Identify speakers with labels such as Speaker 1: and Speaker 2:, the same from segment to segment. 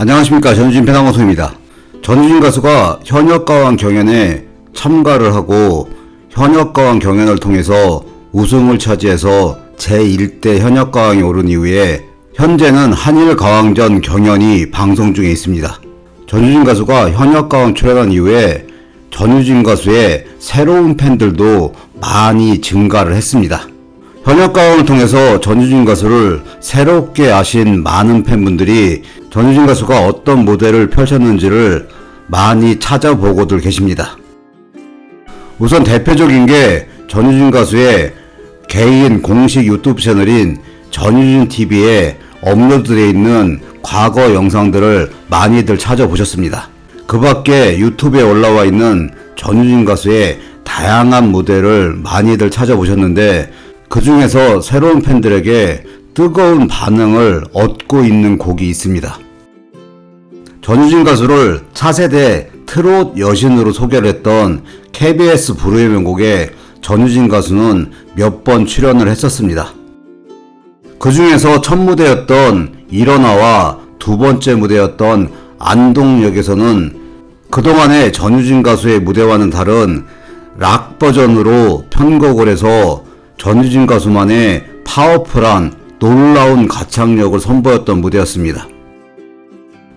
Speaker 1: 안녕하십니까 전우진 배낭호소입니다. 전우진 가수가 현역가왕 경연에 참가를 하고 현역가왕 경연을 통해서 우승을 차지해서 제1대 현역가왕에 오른 이후에 현재는 한일가왕전 경연이 방송 중에 있습니다. 전우진 가수가 현역가왕 출연한 이후에 전우진 가수의 새로운 팬들도 많이 증가를 했습니다. 현역 가왕을 통해서 전유진 가수를 새롭게 아신 많은 팬분들이 전유진 가수가 어떤 모델을 펼쳤는지를 많이 찾아보고들 계십니다. 우선 대표적인 게 전유진 가수의 개인 공식 유튜브 채널인 전유진 TV에 업로드되어 있는 과거 영상들을 많이들 찾아보셨습니다. 그 밖에 유튜브에 올라와 있는 전유진 가수의 다양한 무대를 많이들 찾아보셨는데 그 중에서 새로운 팬들에게 뜨거운 반응을 얻고 있는 곡이 있습니다. 전유진 가수를 차세대 트롯 여신으로 소개를 했던 KBS 불후의 명곡에 전유진 가수는 몇 번 출연을 했었습니다. 그 중에서 첫 무대였던 일어나와 두 번째 무대였던 안동역에서는 그동안의 전유진 가수의 무대와는 다른 락 버전으로 편곡을 해서 전유진 가수만의 파워풀한 놀라운 가창력을 선보였던 무대였습니다.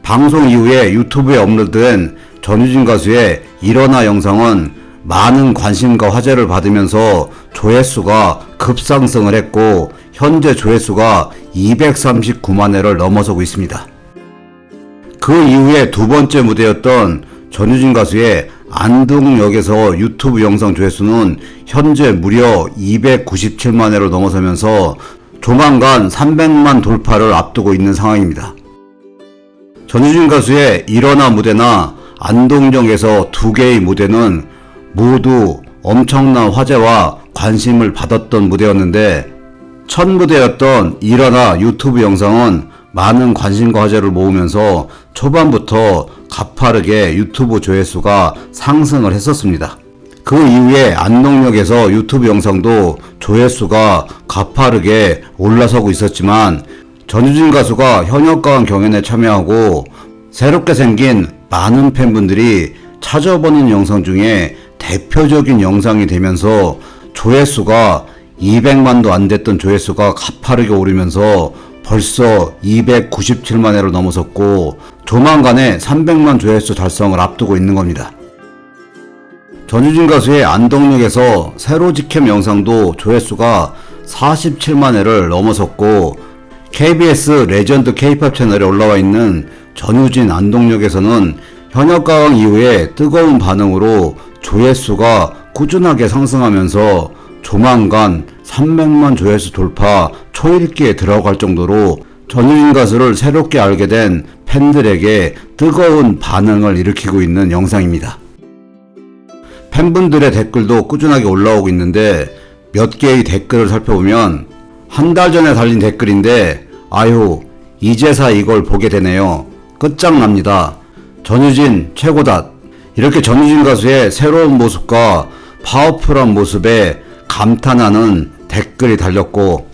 Speaker 1: 방송 이후에 유튜브에 업로드된 전유진 가수의 일어나 영상은 많은 관심과 화제를 받으면서 조회수가 급상승을 했고 현재 조회수가 239만 회를 넘어서고 있습니다. 그 이후에 두 번째 무대였던 전유진 가수의 안동역에서 유튜브 영상 조회수는 현재 무려 297만 회를 넘어서면서 조만간 300만 돌파를 앞두고 있는 상황입니다. 전유진 가수의 일어나 무대나 안동역에서 두 개의 무대는 모두 엄청난 화제와 관심을 받았던 무대였는데 첫 무대였던 일어나 유튜브 영상은 많은 관심과 화제를 모으면서 초반부터 가파르게 유튜브 조회수가 상승을 했었습니다. 그 이후에 안동역에서 유튜브 영상도 조회수가 가파르게 올라서고 있었지만 전유진 가수가 현역가왕 경연에 참여하고 새롭게 생긴 많은 팬분들이 찾아보는 영상 중에 대표적인 영상이 되면서 조회수가 200만도 안 됐던 조회수가 가파르게 오르면서 벌써 297만 회를 넘어섰고 조만간에 300만 조회수 달성을 앞두고 있는 겁니다. 전유진 가수의 안동역에서 새로 직캠 영상도 조회수가 47만 회를 넘어섰고 KBS 레전드 K-팝 채널에 올라와 있는 전유진 안동역에서는 현역 가왕 이후에 뜨거운 반응으로 조회수가 꾸준하게 상승하면서 조만간 300만 조회수 돌파 초읽기에 들어갈 정도로 전유진 가수를 새롭게 알게 된 팬들에게 뜨거운 반응을 일으키고 있는 영상입니다. 팬분들의 댓글도 꾸준하게 올라오고 있는데 몇 개의 댓글을 살펴보면 한 달 전에 달린 댓글인데 아유 이제사 이걸 보게 되네요. 끝장납니다. 전유진 최고다. 이렇게 전유진 가수의 새로운 모습과 파워풀한 모습에 감탄하는 댓글이 달렸고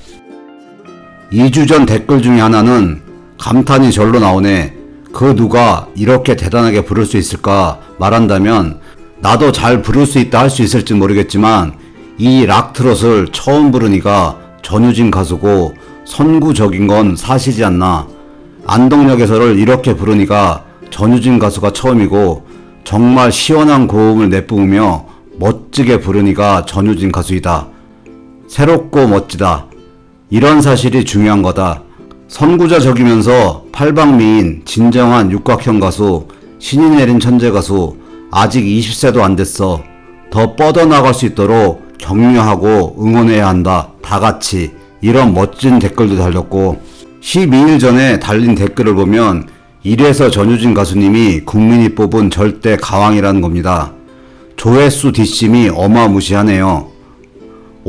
Speaker 1: 2주 전 댓글 중에 하나는 감탄이 절로 나오네. 그 누가 이렇게 대단하게 부를 수 있을까 말한다면 나도 잘 부를 수 있다 할 수 있을지 모르겠지만 이 락트롯을 처음 부르니까 전유진 가수고 선구적인 건 사실이지 않나. 안동역에서를 이렇게 부르니까 전유진 가수가 처음이고 정말 시원한 고음을 내뿜으며 멋지게 부르니까 전유진 가수이다. 새롭고 멋지다. 이런 사실이 중요한 거다. 선구자적이면서 팔방미인 진정한 육각형 가수 신이 내린 천재 가수 아직 20세도 안 됐어. 더 뻗어나갈 수 있도록 격려하고 응원해야 한다. 다 같이 이런 멋진 댓글도 달렸고 12일 전에 달린 댓글을 보면 이래서 전유진 가수님이 국민이 뽑은 절대 가왕이라는 겁니다. 조회수 뒷심이 어마무시하네요.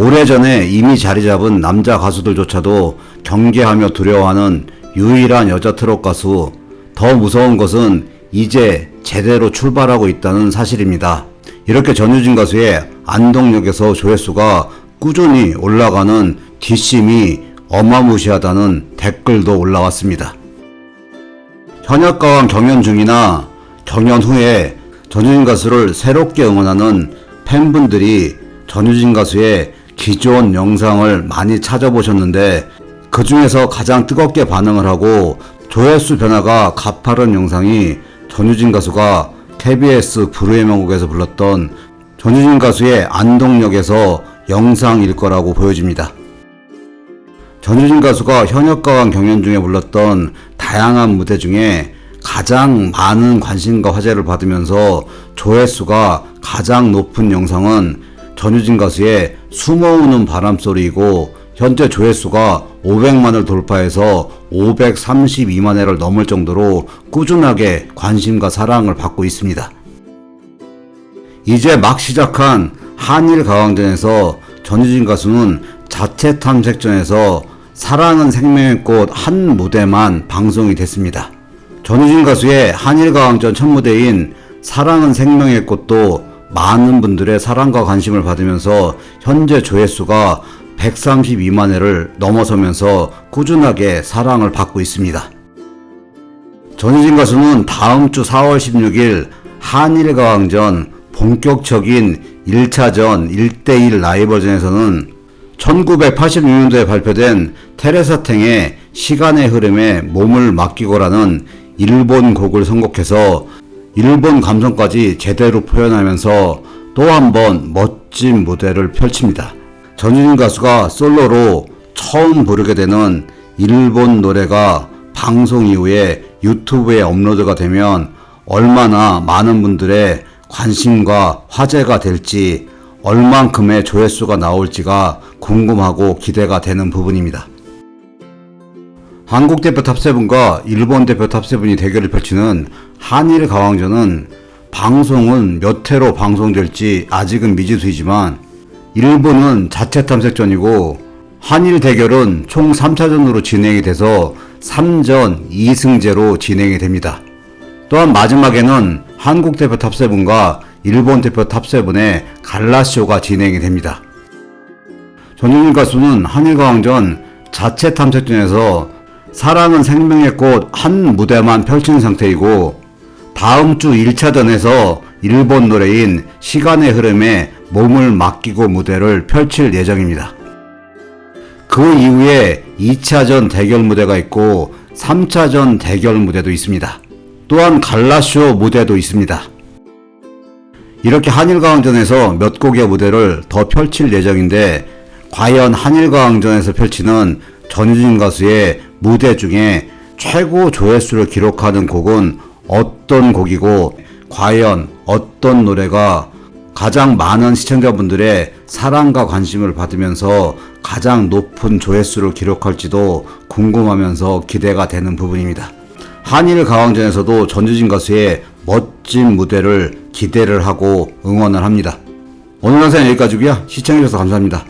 Speaker 1: 오래전에 이미 자리 잡은 남자 가수들조차도 경계하며 두려워하는 유일한 여자 트롯 가수. 더 무서운 것은 이제 제대로 출발하고 있다는 사실입니다. 이렇게 전유진 가수의 안동역에서 조회수가 꾸준히 올라가는 뒷심이 어마무시하다는 댓글도 올라왔습니다. 현역가왕 경연 중이나 경연 후에 전유진 가수를 새롭게 응원하는 팬분들이 전유진 가수의 기존 영상을 많이 찾아보셨는데 그 중에서 가장 뜨겁게 반응을 하고 조회수 변화가 가파른 영상이 전유진 가수가 KBS 불후의 명곡에서 불렀던 전유진 가수의 안동역에서 영상일 거라고 보여집니다. 전유진 가수가 현역가왕 경연 중에 불렀던 다양한 무대 중에 가장 많은 관심과 화제를 받으면서 조회수가 가장 높은 영상은 전유진 가수의 숨어오는 바람소리이고 현재 조회수가 500만을 돌파해서 532만 회를 넘을 정도로 꾸준하게 관심과 사랑을 받고 있습니다. 이제 막 시작한 한일 가왕전에서 전유진 가수는 자체 탐색전에서 사랑은 생명의 꽃 한 무대만 방송이 됐습니다. 전유진 가수의 한일 가왕전 첫 무대인 사랑은 생명의 꽃도 많은 분들의 사랑과 관심을 받으면서 현재 조회수가 132만 회를 넘어서면서 꾸준하게 사랑을 받고 있습니다. 전유진 가수는 다음 주 4월 16일 한일가왕전 본격적인 1차전 1대1 라이벌전에서는 1986년도에 발표된 테레사탱의 시간의 흐름에 몸을 맡기고라는 일본 곡을 선곡해서 일본 감성까지 제대로 표현하면서 또 한 번 멋진 무대를 펼칩니다. 전유진 가수가 솔로로 처음 부르게 되는 일본 노래가 방송 이후에 유튜브에 업로드가 되면 얼마나 많은 분들의 관심과 화제가 될지 얼만큼의 조회수가 나올지가 궁금하고 기대가 되는 부분입니다. 한국 대표 탑세븐과 일본 대표 탑세븐이 대결을 펼치는 한일 가왕전은 방송은 몇 회로 방송될지 아직은 미지수이지만 일본은 자체 탐색전이고 한일 대결은 총 3차전으로 진행이 돼서 3전 2승제로 진행이 됩니다. 또한 마지막에는 한국 대표 탑세븐과 일본 대표 탑세븐의 갈라쇼가 진행이 됩니다. 전유진 가수는 한일가왕전 자체 탐색전에서 사랑은 생명의 꽃 한 무대만 펼친 상태이고 다음 주 1차전에서 일본 노래인 시간의 흐름에 몸을 맡기고 무대를 펼칠 예정입니다. 그 이후에 2차전 대결 무대가 있고 3차전 대결 무대도 있습니다. 또한 갈라쇼 무대도 있습니다. 이렇게 한일가왕전에서 몇 곡의 무대를 더 펼칠 예정인데 과연 한일가왕전에서 펼치는 전유진 가수의 무대 중에 최고 조회수를 기록하는 곡은 어떤 곡이고 과연 어떤 노래가 가장 많은 시청자분들의 사랑과 관심을 받으면서 가장 높은 조회수를 기록할지도 궁금하면서 기대가 되는 부분입니다. 한일 가왕전에서도 전주진 가수의 멋진 무대를 기대를 하고 응원을 합니다. 오늘 영상 여기까지고요. 시청해주셔서 감사합니다.